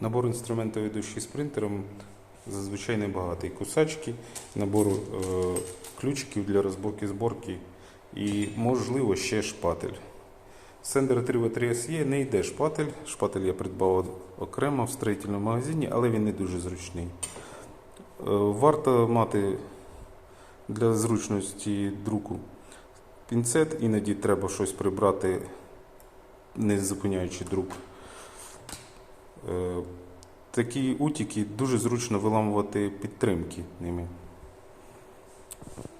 Набор інструментів ведущий з принтером зазвичай небагатий. Кусачки, набор е, ключиків для розборки зборки і, можливо, ще шпатель. Сендер 3 в 3 є, не йде шпатель. Шпатель я придбав окремо в строїтельному магазині, але він не дуже зручний. Е, Варто мати для зручності друку пінцет, іноді треба щось прибрати, не зупиняючи друк. Е, Такі утіки дуже зручно виламувати підтримки ними.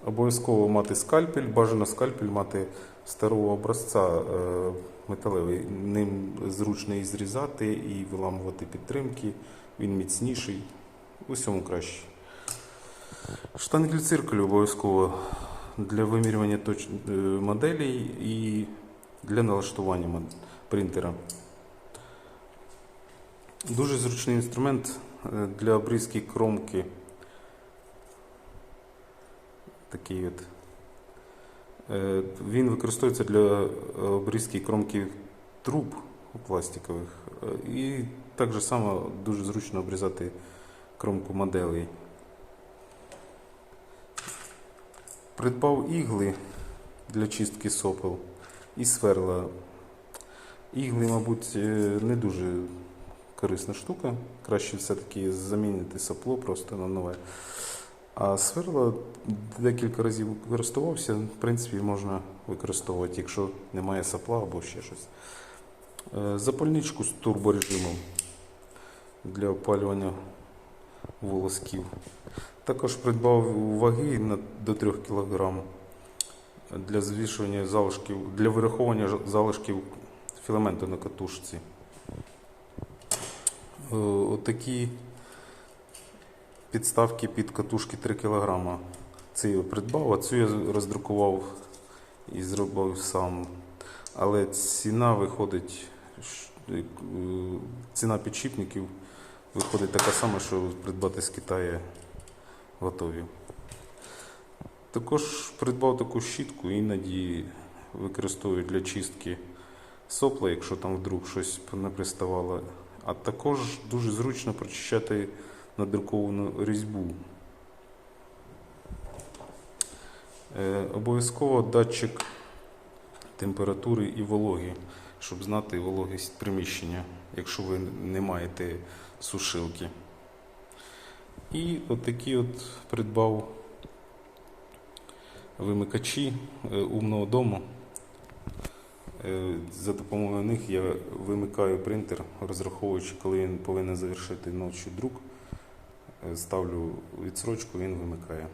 Обов'язково мати скальпель, бажано скальпель мати старого образця е, металевий. Ним зручно і зрізати, і виламувати підтримки. Він міцніший, у всьому краще. Штангель циркулю обов'язково для вимірювання е, моделей і для налаштування принтера. Дуже зручний інструмент е, для обрізки кромки. Такий от. Е, Він використовується для обрізки кромки труб пластикових. Е, І так же само дуже зручно обрізати кромку моделей. Придбав ігли для чистки сопел і сверла. Ігли, мабуть, не дуже корисна штука. Краще все-таки замінити сопло просто на нове. А сверла декілька разів використовувався, в принципі, можна використовувати, якщо немає сопла або ще щось. Е, Запальничку з турборежимом для опалювання волосків. Також придбав ваги до 3 кг для звішування залишків, для вираховування залишків філаменту на катушці. Е, Отакі підставки під катушки 3 кг. Це я придбав, а цю я роздрукував і зробив сам. Але ціна виходить, е, ціна підшипників виходить така сама, що придбати з Китаю готові. Також придбав таку щітку, іноді використовую для чистки сопла, якщо там вдруг щось не приставало. А також дуже зручно прочищати надруковану різьбу. Е, обов'язково датчик температури і вологи, щоб знати вологість приміщення, якщо ви не маєте сушилки. І отакі от придбав вимикачі е, умного дому. Е, За допомогою них я вимикаю принтер, розраховуючи, коли він повинен завершити ночі друк. Е, Ставлю відсрочку, він вимикає.